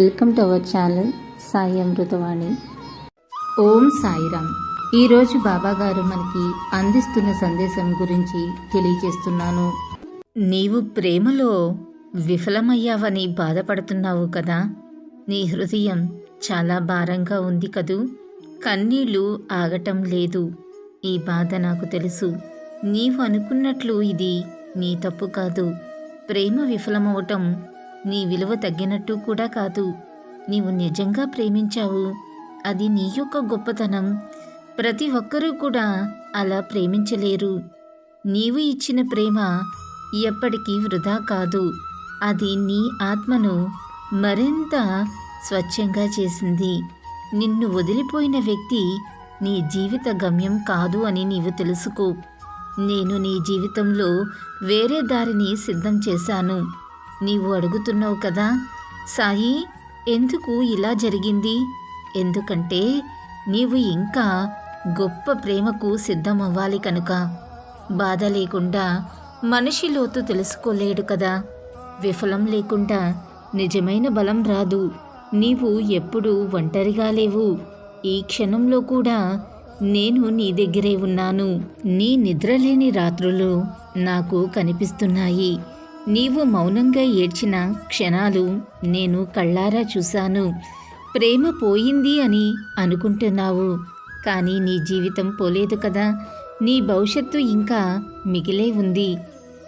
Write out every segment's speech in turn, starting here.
Welcome to our channel Sai Amritavani Om Sairam. ఈరోజు బాబా గారు మనకి అందిస్తున్న సందేశం గురించి తెలియజేస్తున్నాను. నీవు ప్రేమలో విఫలమయ్యావని బాధపడుతున్నావు కదా? నీ హృదయం చాలా భారంగా ఉంది కదూ? కన్నీళ్ళు ఆగటం లేదు. ఈ బాధ నాకు తెలుసు. నీవు అనుకున్నట్లు ఇది నీ తప్పు కాదు. ప్రేమ విఫలమవటం నీ విలువ తగ్గినట్టు కూడా కాదు. నీవు నిజంగా ప్రేమించావు. అది నీ యొక్క గొప్పతనం. ప్రతి ఒక్కరూ కూడా అలా ప్రేమించలేరు. నీవు ఇచ్చిన ప్రేమ ఎప్పటికీ వృధా కాదు. అది నీ ఆత్మను మరింత స్వచ్ఛంగా చేసింది. నిన్ను వదిలిపోయిన వ్యక్తి నీ జీవిత గమ్యం కాదు అని నీవు తెలుసుకో. నేను నీ జీవితంలో వేరే దారిని సిద్ధం చేశాను. నీవు అడుగుతున్నావు కదా? సాయి ఎందుకు ఇలా జరిగింది? ఎందుకంటే నీవు ఇంకా గొప్ప ప్రేమకు సిద్ధమవ్వాలి కనుక. బాధ లేకుండా మనిషి లోతు తెలుసుకోలేడు కదా. విఫలం లేకుండా నిజమైన బలం రాదు. నీవు ఎప్పుడూ ఒంటరిగా లేవు. ఈ క్షణంలో కూడా నేను నీ దగ్గరే ఉన్నాను. నీ నిద్రలేని రాత్రులు నాకు కనిపిస్తున్నాయి. నీవు మౌనంగా ఏడ్చిన క్షణాలు నేను కళ్ళారా చూశాను. ప్రేమ పోయింది అని అనుకుంటున్నావు. కానీ నీ జీవితం పోలేదు కదా. నీ భవిష్యత్తు ఇంకా మిగిలే ఉంది.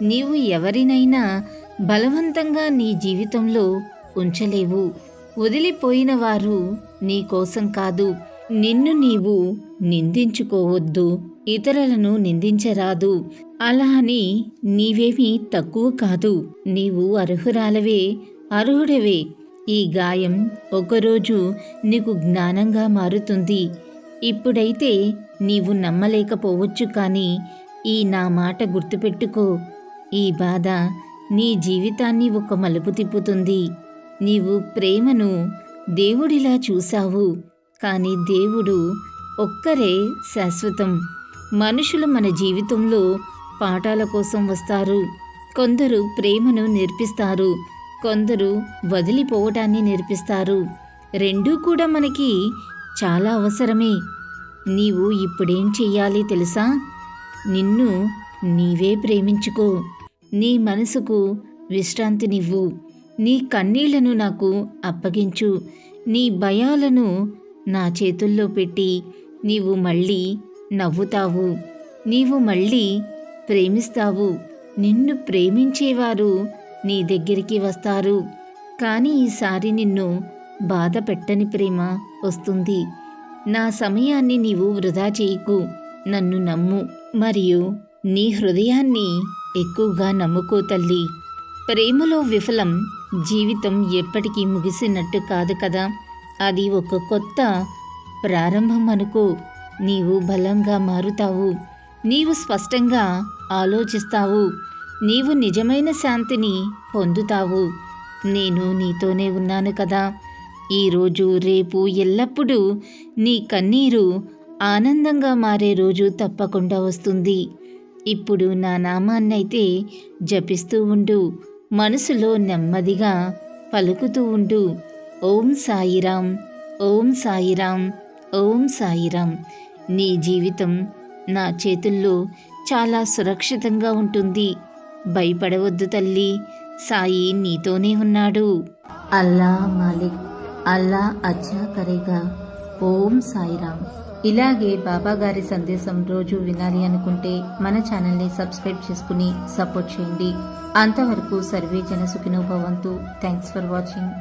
నీవు ఎవరినైనా బలవంతంగా నీ జీవితంలో ఉంచలేవు. వదిలిపోయిన వారు నీ కోసం కాదు. నిన్ను నీవు నిందించుకోవద్దు. ఇతరులను నిందించరాదు. అలా అని నీవేమీ తక్కువ కాదు. నీవు అర్హురాలవే అర్హుడవే. ఈ గాయం ఒకరోజు నీకు జ్ఞానంగా మారుతుంది. ఇప్పుడైతే నీవు నమ్మలేకపోవచ్చు కానీ ఈ నా మాట గుర్తుపెట్టుకో. ఈ బాధ నీ జీవితాన్ని ఒక మలుపు తిప్పుతుంది. నీవు ప్రేమను దేవుడిలా చూశావు. కానీ దేవుడు ఒక్కరే శాశ్వతం. మనుషులు మన జీవితంలో పాఠాల కోసం వస్తారు. కొందరు ప్రేమను నేర్పిస్తారు. కొందరు వదిలిపోవటాన్ని నేర్పిస్తారు. రెండూ కూడా మనకి చాలా అవసరమే. నీవు ఇప్పుడేం చెయ్యాలి తెలుసా? నిన్ను నీవే ప్రేమించుకో. నీ మనసుకు విశ్రాంతినివ్వు. నీ కన్నీళ్ళను నాకు అప్పగించు. నీ భయాలను నా చేతుల్లో పెట్టి నీవు మళ్ళీ నవ్వుతావు. నీవు మళ్ళీ ప్రేమిస్తావు. నిన్ను ప్రేమించేవారు నీ దగ్గరికి వస్తారు. కానీ ఈసారి నిన్ను బాధ పెట్టని ప్రేమ వస్తుంది. నా సమయాన్ని నీవు వృధా చేయకు. నన్ను నమ్ము. మరియు నీ హృదయాన్ని ఎక్కువగా నమ్ముకో తల్లి. ప్రేమలో విఫలం జీవితం ఎప్పటికీ ముగిసినట్టు కాదు కదా. అది ఒక కొత్త ప్రారంభం అనుకో. నీవు బలంగా మారుతావు. నీవు స్పష్టంగా ఆలోచిస్తావు. నీవు నిజమైన శాంతిని పొందుతావు. నేను నీతోనే ఉన్నాను కదా. ఈరోజు రేపు ఎల్లప్పుడూ నీ కన్నీరు ఆనందంగా మారే రోజు తప్పకుండా వస్తుంది. ఇప్పుడు నా నామాన్నైతే జపిస్తూ ఉండు. మనసులో నెమ్మదిగా పలుకుతూ ఉండు. ఓం సాయిరాం ఓం సాయిరాం ఓం సాయిరాం నీ జీవితం నా చేతుల్లో చాలా సురక్షితంగా ఉంటుంది. భయపడవద్దు తల్లి. సాయి నీతోనే ఉన్నాడు. అల్లా మాలిక్ అల్లా అచ్చా కరేగా. ఓం సాయిరామ్. ఇలాగే బాబా గారి సందేశం రోజు వినాలి అనుకుంటే మన ఛానల్ని సబ్స్క్రైబ్ చేసుకుని సపోర్ట్ చేయండి. అంతవరకు సర్వే జన సుఖినో భవంతు. Thanks for watching.